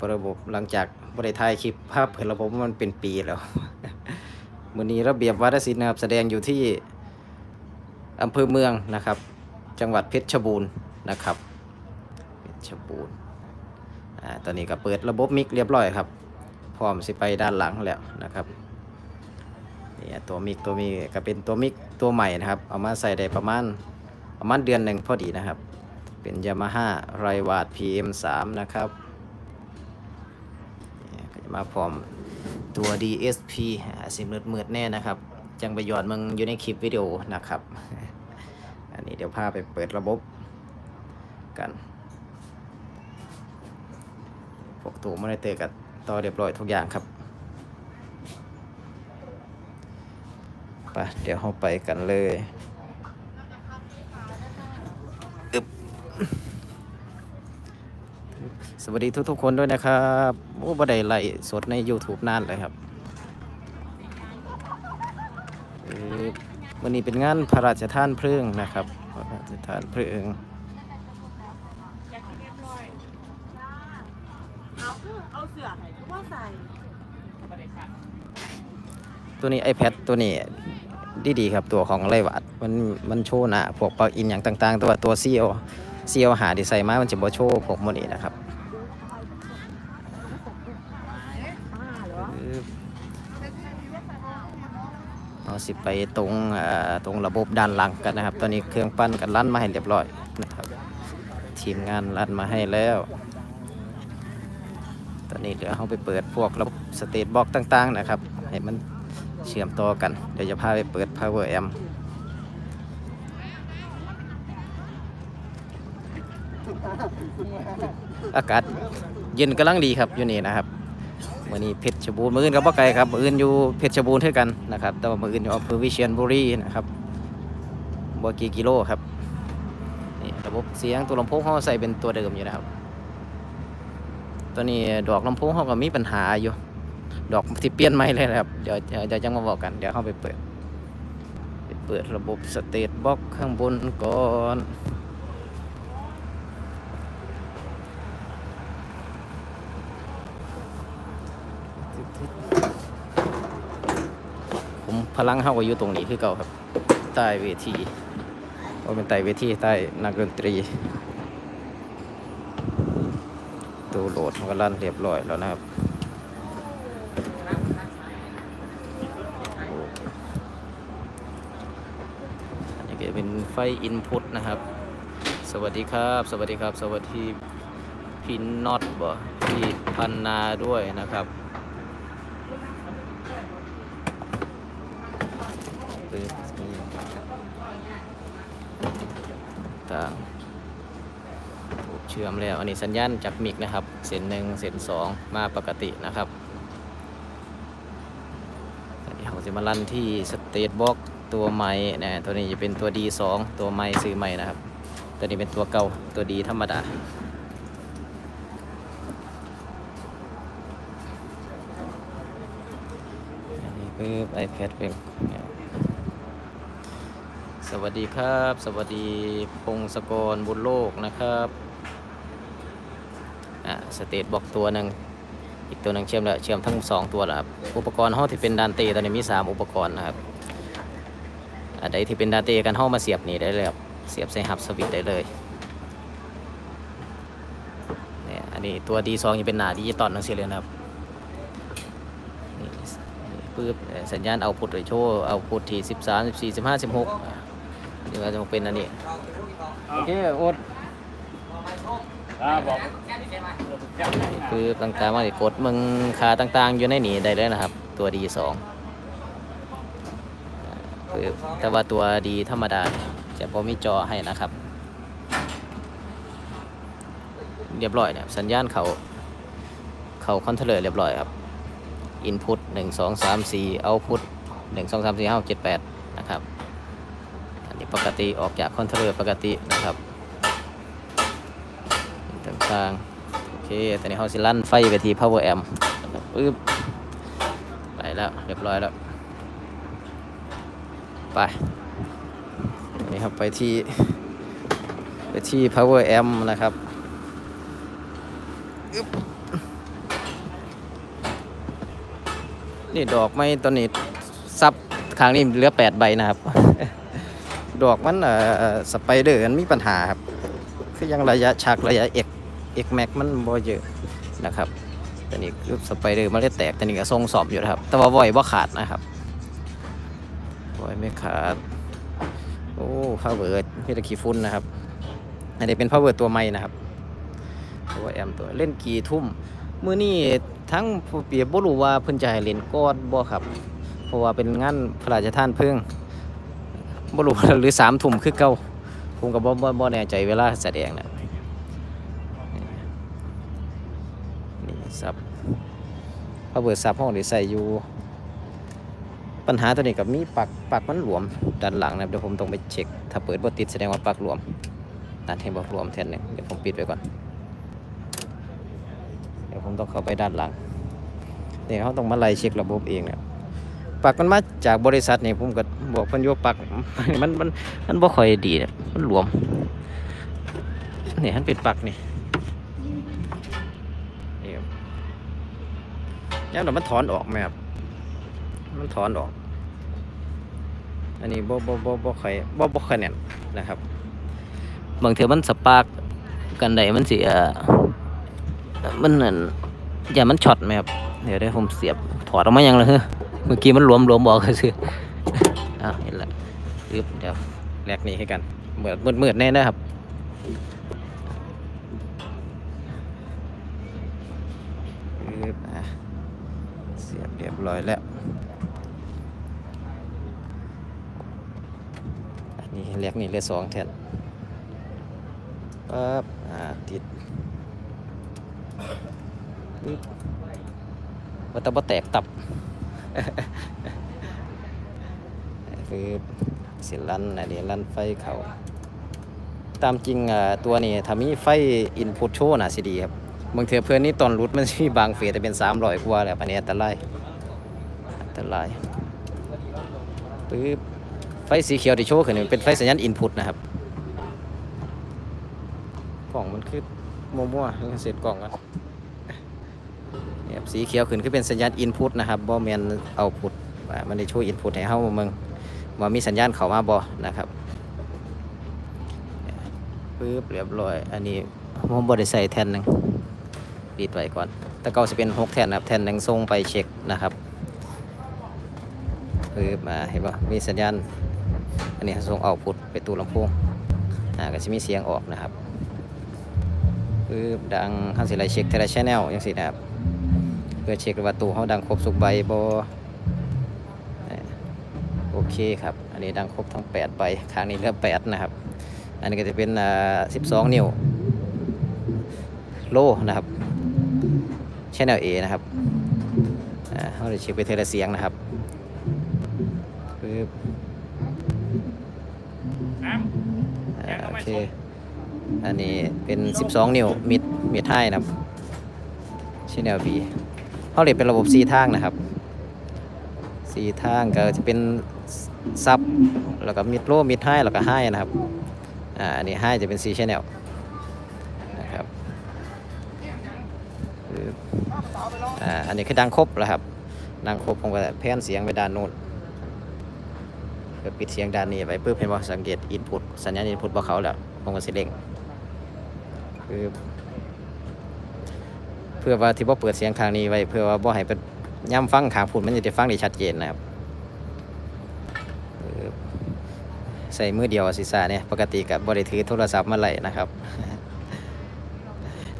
ประบบหลังจากบริถ่ายคลิปภาพเปิดระบบมันเป็นปีแล้วมือนี้ระเบียบวัฒนศิลป์นะครับแสดงอยู่ที่อำเภอเมืองนะครับ จังหวัดเพชรบูรณ์นะครับเพชรบูรณ์อ่าตอนนี้ก็เปิดระบบมิกเรียบร้อยครับ พร้อมสิไปด้านหลังแล้วนะครับนี่ตัวมิกตัวมีก็เป็นตัวมิกตัวใหม่นะครับ เอามาใส่ได้ประมาณประมาณเดือนหนึ่งพอดีนะครับ เป็นยามาฮ่าไรวาด PM3 นะครับ มาพร้อมตัว DSP สิมืดมืดแน่นะครับ จังไปหยอดมึงอยู่ในคลิปวิดีโอนะครับ อันนี้เดี๋ยวพาไปเปิดระบบกันพวกตัวมอนิเตอกับต่อเรียบร้อยทุกอย่างครับไปเดี๋ยวเราไปกันเลยอึบ สวัสดีทุกๆคนด้วยนะครับโอ้บ่ได้ไล่สดใน YouTube นานเลยครับวันนี้เป็นงานพระราชทานเพลิงนะครับพระราชทานเพลิงตัวนี้ iPad ตัวนี้ดีดีๆครับตัวของไรวัดมันมันโชว์น้าพวกปลั๊กอินอย่างต่างๆแต่ว่าตัว CL CL หาดีไซน์มามันจะบ่โชว์พวกโมนี้นะครับ ป้าเหรอ เรา สิไปตรงตรงระบบด้านหลังกันนะครับ ตอนนี้เครื่องปั้นกันลั่นมาให้เรียบร้อยนะครับ ทีมงานลั่นมาให้แล้ว ตอนนี้เดี๋ยวเราไปเปิดพวกระบบสเตตบ็อกต่างๆนะครับ ให้มันเชื่อมต่อกัน เดี๋ยวจะพาไปเปิด power amp อากาศเย็นกำลังดีครับอยู่นี่นะครับ วันนี้เพชรบูรณ์มืออื่นกับบ่ไกลครับมืออื่นอยู่เพชรบูรณ์เท่ากันนะครับ แต่ว่ามืออื่นอยู่อำเภอวิเชียรบุรีนะครับบ่กี่กิโลครับนี่ระบบเสียงตัวลำโพงเขาใส่เป็นตัวเดิมอยู่นะครับ ตัวนี้ดอกลำโพงเขาก็มีปัญหาอยู่ ดอกที่เปลี่ยนใหม่เลยนะครับเดี๋ยวเดี๋ยวเดี๋ยวจะมาบอกกันเดี๋ยวเข้าไปเปิดไปเปิดระบบสเตตบ็อกข้างบนก่อน ผมพลังเข้าก็อยู่ตรงนี้คือเก่าครับ ใต้เวทีว่าเป็นใต้เวทีใต้นักดนตรีตัวโหลดมันก็ลั่นเรียบร้อยแล้วนะครับอันนี้ก็เป็นไฟอินพุตนะครับ สวัสดีครับ สวัสดีครับ สวัสดีพี่น็อตบ่พี่พันนาด้วยนะครับ ปึ๊บนี่ต่างเชื่อมแล้ว อันนี้สัญญาณจากมิกนะครับ เส้นหนึ่งเส้นสองมาปกตินะครับอันนี้เขาจะมาลั่นที่สเตตบ็อกตัวใหม่นะตัวนี้จะเป็นตัว D2 ตัวใหม่ซื้อใหม่นะครับ ตัวนี้เป็นตัวเก่าตัวดีธรรมดาอันนี้คือ iPad เป็น สวัสดีครับ สวัสดีพงศกรบุญโลกนะครับอ่าสเตตบอกตัวหนึ่งอีกตัวหนึ่งเชื่อมแล้วเชื่อมทั้งสองตัวแล้วครับอุปกรณ์ห้องที่เป็นดานเตตอนนี้มี3อุปกรณ์นะครับอันใดที่เป็นดานเตกันห้องมาเสียบนี่ได้เลยครับเสียบใส่ฮับสวิตได้เลยเนี่ยอันนี้ตัว D2 ยังเป็นหนาดิจิตอลทั้งสิ้นเลยนะครับนี่นี่ปึ๊บเอ่อสัญญาณเอาพุทโชว์เอาพุทที่สิบสามสิบสี่สิบห้าสิบหก เดี๋ยวจะมาเป็นอันนี้โอเคโอ๊ตอ่าบอกคือต่างๆมาสิกดมึงคาต่างๆ อยู่ในนี้ได้เลยนะครับ ตัวดีสองคือแต่ว่าตัวดีธรรมดาจะพอมีจอให้นะครับ เรียบร้อยเนี่ยสัญญาณเขาเขาคอนโทรลเลอร์เรียบร้อยครับ input 1 2 3 4 output 1 2 3 4 5 6 7 8 นะครับอันนี้ ปกติออกจากคอนโทรลเลอร์ปกตินะครับต่างๆโอเคตอนนี้เขาสิลั่นไฟไปที่ power amp นะครัปึ๊บไปแล้วเรียบร้อยแล้ว ไปนี่ครับไปที่ ไปที่ power amp นะครับนี่ดอกไม้ตัวนี้ซับครั้งนี้เหลือแปดใบนะครับ ดอกมันเอ่อสไปเดอร์มันมีปัญหาครับ คือยังระยะชักระยะเอกเอกแม็กมันบ่เยอะนะครับแต่นี่คือสไปเดอร์มันเลยแตกแต่นี่ก็ทรงสอบอยู่ครับ แต่ว่าบ่อยบ่ขาดนะครับบ่อยไม่ขาด โอ้พาวเวิร์ดมีแต่ขี้ฝุ่นนะครับ อันนี้เป็นพาวเวิร์ดตัวใหม่นะครับตัวแอมตัวเล่นกี่ทุ่มมื้อนี้ทั้งเปียบ่รู้ว่าเพิ่นจะให้เล่นก่อนบ่ครับ เพราะว่าเป็นงานพระราชทานเพลิง บ่รู้หรือ3ทุ่มคือเก่าผมก็บ่บ่บ่แน่ใจเวลาแสดงนะนี่ซับพอเบิดซับห้องที่ใส่อยู่ ปัญหาตัวนี้กับมีปักปักมันหลวมด้านหลังนะเดี๋ยวผมต้องไปเช็ค ถ้าเปิดบ่ติดแสดงว่าปักหลวมด้านที่บ่หลวมแทนหนึงเดี๋ยวผมปิดไว้ก่อน เดี๋ยวผมต้องเข้าไปด้านหลังเนี่ยเขาต้องมาไล่เช็คระบบเองเนี่ย ปักมันมาจากบริษัทนี่ผมก็บอกเพันโยปักมันมันมันบ่ค่อยดีเนี่ยมันหลวมนี่มันเป็นปักนี่นี่ครับแล้วเดี๋ยวมันถอนออกไหมครับมันถอนออก อันนี้บ่บ่บ่บ่ค่อยบ่บ่ค่อยแน่นนะครับบางเทื่อมันสปาร์กกันไดมันเอ่อมันนั่นอย่ามันช็อตไหมครับเดี๋ยวได้ผมเสียบถอดออกมายังเลยเฮ้ เมื่อกี้มันหลวมหลวมบอกก็คืออ้าวเห็นละปึ๊บเดี๋ยวแลกนี้ให้กันเหมือนมืดมืดๆแน่นะครับปึ๊บอะเสียบเรียบร้อยแล้วอันนี้แลกนี่เลยสองแทนปั๊บอ่าติดว่าแต่บ่แตกตับ คือสิลันอันนี้ลันไฟเขาตามจริงตัวนี้ถ้ามีไฟอินพุตโชว์น่ะสิดีครับบางเทื่อเพื่อนนี่ตอนรุดมันสิมีบางเฟสแต่เป็น300กว่าแล้วอันนี้อันตรายอันตรายปึ๊บไฟสีเขียวที่โชว์ขึ้นนี่เป็นไฟสัญญาณอินพุตนะครับกล่องมันคือมั่วๆเสร็จกล่องกัน เนี่ยสีเขียวขึ้นคือเป็นสัญญาณ input นะครับบ่แมน output ว่ามันได้ช่วย input ให้เฮาเมืองว่ามีสัญญาณเข้ามาบ่นะครับปึ๊บเรียบร้อย อันนี้ผมบ่ได้ใส่แท่นหนึ่งปิดไว้ก่อน แต่เก่าสิเป็น6แท่นนะครับ แท่นหนึ่งส่งไปเช็คนะครับปึ๊บมาเห็นบ่มีสัญญาณ อันนี้ส่ง output ไปตู้ลำโพงอ่าก็สิมีเสียงออกนะครับปึ๊บดังเฮาสิไลเช็คแต่ละ channel จังซี่นะครับ พื่อเช็คว่าตู้เขาดังครบสุกใบบโอเคครับ อันนี้ดังครบทั้ง8ใบข้างนี้เหลือ8นะครับ อันนี้ก็จะเป็นอ่า12 นิ้วโลนะครับ Channel A นะครับอ่าเขาจะเช็คไปเทละเสียงนะครับปึ๊บอ่าโอเค อันนี้เป็น 12 นิ้วมิดมิดไฮนะครับ Channel B เขาเรียกเป็นระบบสีทางนะครับสีทางก็จะเป็นซับแล้วก็มิดโลมิดไฮแล้วก็ไฮนะครับอ่าอันนี้ไฮจะเป็น C channel นะครับอ่าอันนี้คือดังครบแล้วครับดังครบผมก็แพนเสียงไปด้านโน้นเพื่อปิดเสียงด้านนี้ไว้เพื่อเป็นว่าสังเกตอินพุตสัญญาณอินพุตบ่เขาแล้วผมก็สิเร่งคือ พื่อว่าที่บ่เปิดเสียงข้างนี้ไว้เพื่อว่าบ่ให้เป็นย่ำฟังขางพูดมันจะได้ฟังได้ชัดเจนนะครับใส่มือเดียวศีรษะเนี่ยปกติกับบ่ได้ถือโทรศัพท์มาไหลนะครับ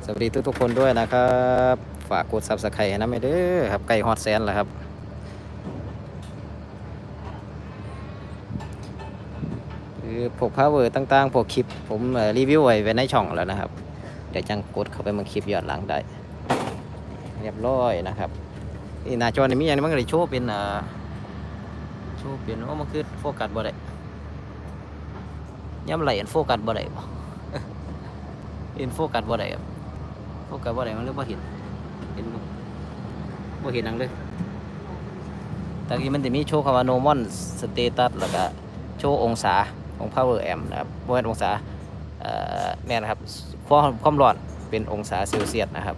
สวัสดีทุกๆคนด้วยนะครับ ฝากกด Subscribe ให้นะไม่เด้อครับใกล้ฮอตแสนแล้วครับคือพวกพาวเวอร์ต่างๆพวกคลิป ผมรีวิวไว้ไว้ในช่องแล้วนะครับ เดี๋ยวจังกดเข้าไปมืองคลิปย้อนหลังได้ เรียบร้อยนะครับนี่หน้าจอนี่มีอย่างนี้มันก็เลยโชว์เป็นอ่าโชว์เป็นโอ้มันคือโฟกัสบ่ได้ย่ำไหลอันโฟกัสบ่ได้บ่เห็นโฟกัสบ่ได้ครับโฟกัสบ่ได้มันเรียกว่าเห็นเห็นบ่เห็นนังเลยตะกี้มันจะมีโชว์คำว่า normal status แล้วก็โชว์องศาของ power amp นะครับบ่แม่นองศาเอ่อแม่นนะครับความความร้อนเป็นองศาเซลเซียสนะครับ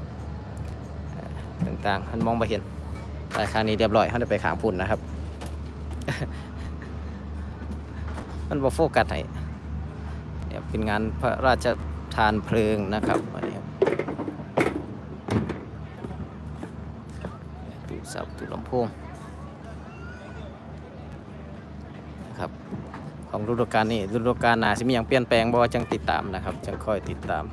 ต่างๆมันมองไปเห็นไปครั้งนี้เรียบร้อยเขาได้ไปขางพุ่นนะครับ มันบ่โฟกัสให้เนี่ยเป็นงานพระราชทานเพลิงนะครับอันนี้ตูเสับตูลำโพงครับของฤดูกาลนี้ฤดูกาลหนาสิมีอย่างเปลี่ยนแปลงบ่จังติดตามนะครับ จังค่อยติดตาม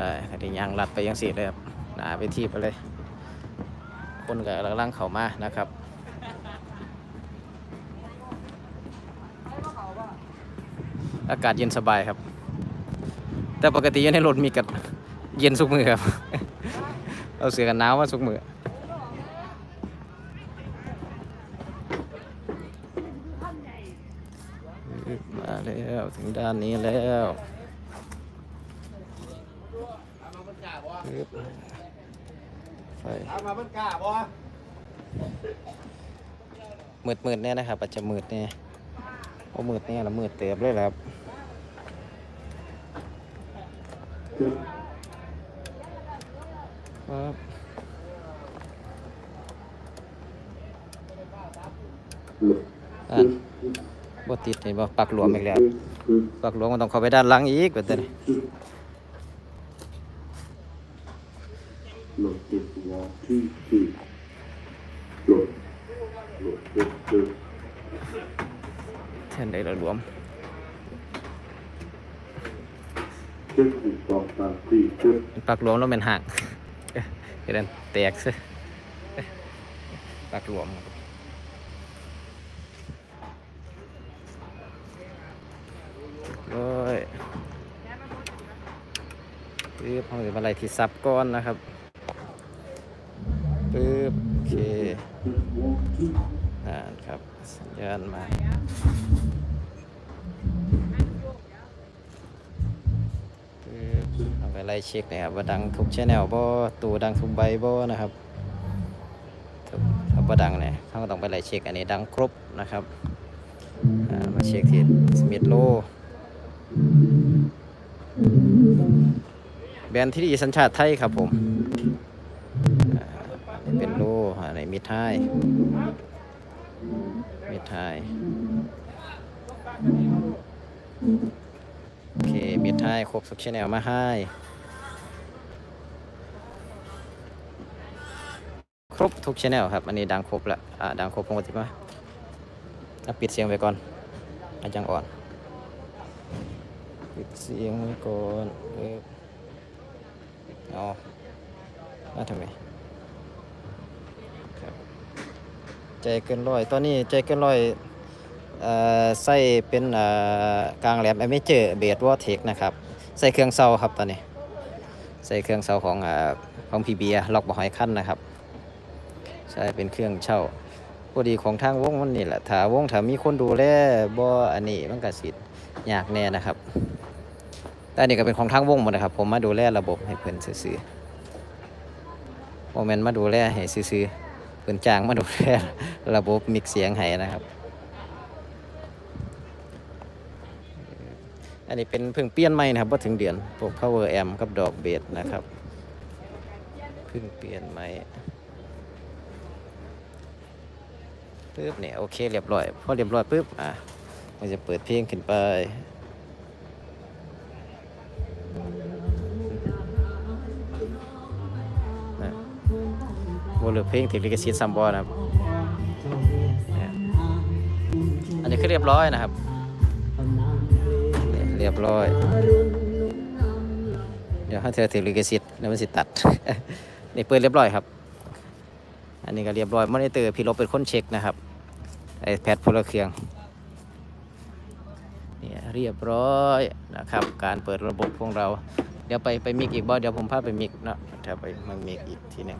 ไปคดียางลัดไปยังสิเลยครับหนาไปที่ไปเลย คนกับกำลังเขามานะครับอากาศเย็นสบายครับ แต่ปกติยู่ในรถมีกัดเย็นสุกมือครับ เอาเสือกันหนาวมาสุกมือมาแล้วถึงด้านนี้แล้ว ปึ๊บไฟถามาเพิ่นกล้าบ่มืดมืดเนี่ยนะครับอาจจะมืดเนี่ยโอ้มืดเนี่ยละมืดเติบเลยครับครับอะบ่ติดเห็นบ่ปักหลวมอีกแล้วปักหลวมมันต้องเข้าไปด้านหลังอีกแบบนี้ หลดติดหัวที่ที่หลดหลดติดติด แทนได้ละหลวม เช็คหนึ่งสองสามสี่เช็ค ปัก หลวมแล้วเป็นห่างเห็นแตกซะปักหลวมครับโอ้ยปึ๊บเอาไปอะไรที่ซับก้อนนะครับปึ๊บโอเคอ่านครับ สัญญาณมา ไปไล่เช็คนะครับว่าดังทุกชแนลบ่ตัวดังทุกใบบ่นะครับถ้าบ่ดังเนี่ยเขาก็ต้องไปไล่เช็คอันนี้ดังครบนะครับมาเช็คที่สมิธโลแบรนด์ที่ดีสัญชาติไทยครับผมอันนี้เป็นโลอันนี้มิดไทยมิดไทยโอเคมิดไทยครบทุกชแนลมาให้ รบทุกชแนลครับ อันนี้ดังครบละอ่าดังครบปกติมาอะปิดเสียงไว้ก่อน อาจังอ่อน ปิดเสียงไว้ก่อนเออเอามาทำไมครับใจเกินร้อย ตอนนี้ใจเกินร้อยอ่อใส่เป็นอ่อกลางแหลม a อเมเจอร์เบสวอเทคนะครับใส่เครื่องเซาครับตอนนี้ ใส่เครื่องเซาของอ่าของพีเบียล็อกบ่หอยขั้นนะครับ ใช่เป็นเครื่องเช่าพอดีของทางวงมันนี่แหละถาวงถามีคนดูแลบ่อันนี้มันก็สิยากแน่นะครับ แต่อันนี้ก็เป็นของทางวงหมดนะครับ ผมมาดูแลระบบให้เพิ่อนซื่อโมเมนต์มาดูแลให้ซื่อเพิ่อนจ้างมาดูแลระบบมิกเสียงให้นะครับ อันนี้เป็นเพิ่งเปลี่ยนใหม่นะครับว่าถึงเดือนพวก power amp กับดอกเบสนะครับ เพิ่งเปลี่ยนใหม่ ปึ๊บเนี่ยโอเคเรียบร้อยพอเรียบร้อยปึ๊บอะมันจะเปิดเพลงขึ้นไปนะบนเรือเพลงติดลิขสิทธิ์ซัมบอนะครับอันนี้คือเรียบร้อยนะครับเนี่ยเรียบร้อย เดี๋ยวให้เธอถือลิขสิทธิ์แล้วมันสิตัดนี่เปิดเรียบร้อยครับ อันนี้ก็เรียบร้อยมอนิเตอร์พี่ลบเป็นคนเช็คนะครับ ไอแพดพลเครื่องเนี่ยเรียบร้อยนะครับ การเปิดระบบของเรา เดี๋ยวไปไปมิกอีกบ่เดี๋ยวผมพาไปมิกเนาะเดี๋ยวไปมามิกอีกทีหนึ่ง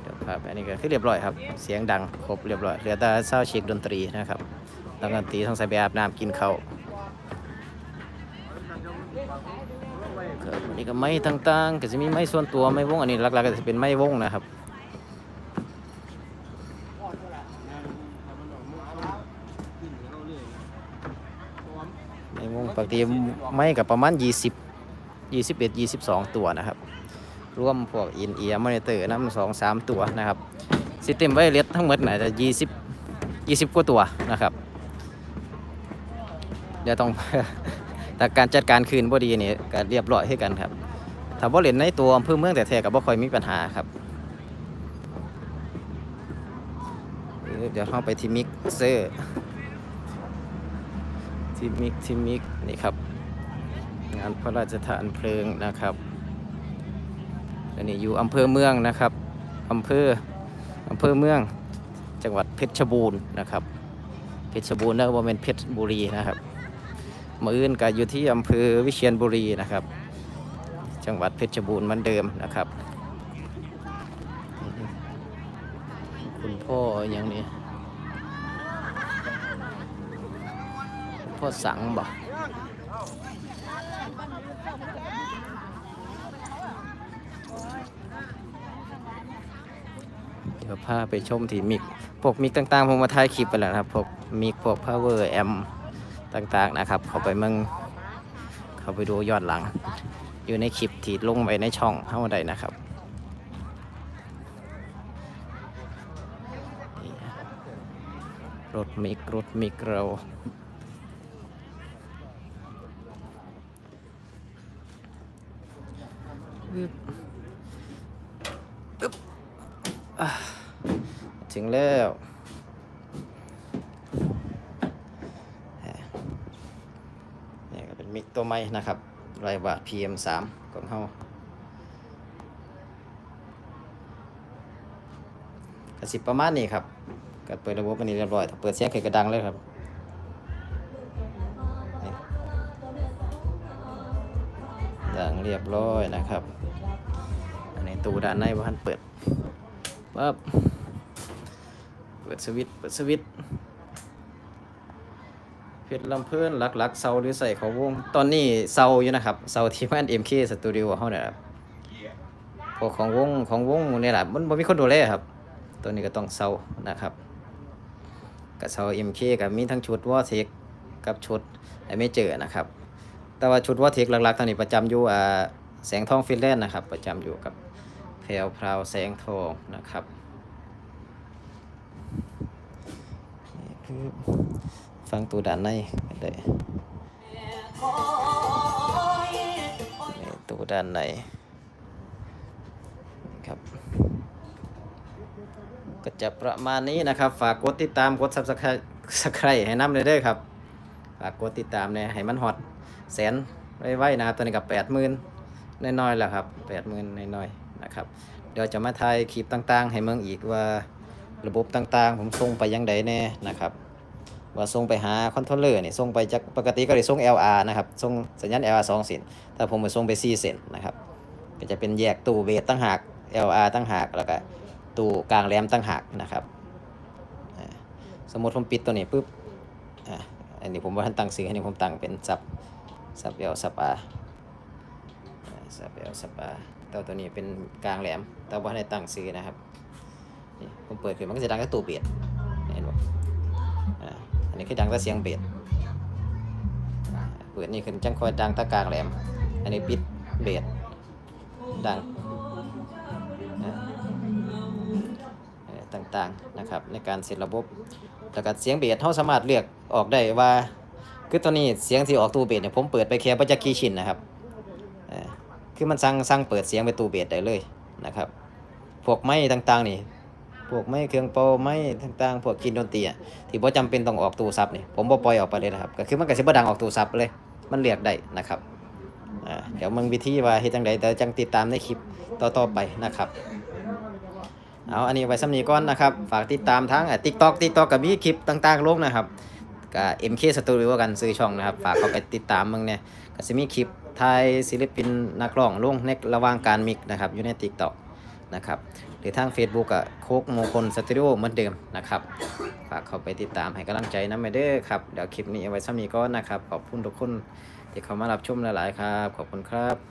เดี๋ยวพาไปอันนี้ก็คือเรียบร้อยครับ เสียงดังครบเรียบร้อยเหลือแต่เศร้าเช็คดนตรีนะครับแล้วดนตรีต้องใส่ไปอาบน้ำกินข้าวนนี้ก็ไม้ต่างๆ ก็จะมีไม้ส่วนตัวไม้วงอันนี้หลักๆก็จะเป็นไม้วงนะครับ ไม้วงปกติไม้กับประมาณ 20 21 22 ตัวนะครับ รวมพวกอินเอียมอนิเตอร์น้ำสองสามตัวนะครับซิสเต็มไวเลสทั้งหมดน่าจะ20 20 กว่าตัวนะครับ เดี๋ยวต้องแต่การจัดการคืนบ่ดีนี่ก็เรียบร้อยให้กันครับถ้าบ่เล่นในตัวอำเภอเมืองแต่แท้ก็บ่ค่อยมีปัญหาครับเออ เดี๋ยวเข้าไปที่มิกเซอร์ที่มิกที่มิกนี่ครับ งานพระราชทานเพลิงนะครับอันนี้อยู่อำเภอเมืองนะครับอำเภออำเภอเมือง จังหวัดเพชรบูรณ์นะครับ เพชรบูรณ์นะว่าเป็นเพชรบุรีนะครับมืออื่นก็อยู่ที่อำเภอวิเชียรบุรีนะครับ จังหวัดเพชรบูรณ์เหมือนเดิมนะครับ คุณพ่ออย่างนี้คุณ พ่อสังบ่เดี๋ยวพาไปชมที่มิกพวกมิกต่างๆผมมาถ่ายคลิปไปแล้วนะครับพวกมิกพวก power amp ต่างๆนะครับ เขาไปเมืองเขาไปดูยอดหลัง อยู่ในคลิปที่ลงไปในช่องเท่าใดนะครับรถมิกรถมิกเราอึ๊บอึ๊บอะ ถึงแล้วนี่ก็เป็นมิกตัวใหม่นะครับไรบาท PM3 ของเฮาก็สิประมาณนี้ครับก็เปิดระบบอันนี้เรียบร้อยถ้าเปิดเสียงขึ้นกระดังเลยครับดังเรียบร้อยนะครับ ตูด้านในบ้านเปิดปั๊บเปิดสวิตเปิดสวิตเพชรลำเพิ่นหลักๆเซาหรือใส่เขาวง ตอนนี้เซาอยู่นะครับเซาที่บ้าน MK Studio เฮาเนี่ยครับพวกของวงของวงนี่แหละมันบ่มีคนดูแลครับ ตัวนี้ก็ต้องเซานะครับกับเซา MK กับมีทั้งชุดวอเทคกับชุดไอไม่เจอนะครับ แต่ว่าชุดวอเทคหลักๆตอนนี้ประจำอยู่อ่าแสงทองฟินแลนด์นะครับ ประจำอยู่กับ แพรวพราวแสงทองนะครับนี่คือฟังตัวด้านในก็ได้นี่ตัวด้านในครับ ก็จะประมาณนี้นะครับ ฝากกดติดตามกด subscribe ให้น้ำเลยเด้อครับ ฝากกดติดตามเนี่ยให้มันฮอตแสนไว้ๆนะครับตอนนี้กับแปดหมื่นน้อยๆแล้วครับแปดหมื่นน้อยๆ นะครับ เดี๋ยวจะมาถ่ายคลิปต่าง ๆ ให้เมืองอีกว่าระบบต่างๆ ผมส่งไปยังใดแน่นะครับว่าส่งไปหาคอนโทรลเลอร์นี่ส่งไปจากปกติก็ได้ส่ง LR นะครับส่งสัญญาณ LR 2เส้นแต่ผมไปส่งไป4เส้นนะครับก็จะเป็นแยกตู้เบสตั้งหาก LR ตั้งหากแล้วก็ตู้กลางแหลมตั้งหากนะครับสมมติผมปิดตัวนี้ปุ๊บอันนี้ผมว่าท่านตั้งซื้ออันนี้ผมตั้งเป็นซับซับ L ซับ R ซับ L ซับ R แต่ตัวนี้เป็นกลางแหลม แต่ว่าให้ตั้งซื้อนะครับนี่ผมเปิดขึ้นมันก็จะดังแค่ตู้เบสเห็นบ่อ่าอันนี้คือดังแต่เสียงเบสอ่าเปิดนี่คือจังคอยดังตะกลางแหลม อันนี้ปิดเบสดังต่างๆนะครับในการเสร็จระบบแล้วก็เสียงเบสเขาสามารถเลือกออกได้ว่า คือตอนนี้เสียงที่ออกตู้เบสเนี่ยผมเปิดไปแค่ประจักษ์กี่ชิ้นนะครับ คือมันสั่งสั่งเปิดเสียงไปตูเบสได้เลยนะครับ พวกไม้ต่างๆนี่ พวกไม้เครื่องเป่าไม้ต่างๆ พวกกินดนตรีอะที่บ่จำเป็นต้องออกตู้ซับนี่ผมบ่ปล่อยออกไปเลยนะครับ ก็คือมันก็สิบ่ดังออกตู้ซับเลย มันเลือกได้นะครับเดี๋ยวมึงวิธีว่าเฮ็ดจังไดแต่จังติดตามในคลิปต่อๆไปนะครับเอาอันนี้ไว้สำนีก่อนนะครับ ฝากติดตามทั้งติ๊กต็อกติ๊กต็อกกับมีคลิปต่างๆลงนะครับกับ MK Studio กันซื้อช่องนะครับ ฝากเข้าไปติดตามมึงเนี่ยก็จะมีคลิป ไทยศิลปินนักร้องลงในระหว่างการมิกนะครับอยู่ในติ๊กต็อกนะครับหรือทาง Facebook กับโคกมงคลสตูดิโอเหมือนเดิมนะครับฝากเข้าไปติดตามให้กำลังใจนะเมเด้อครับเดี๋ยวคลิปนี้เอาไว้สำนีก่อนนะครับขอบคุณทุกคนที่เข้ามารับชมหลายๆครับ ขอบคุณครับ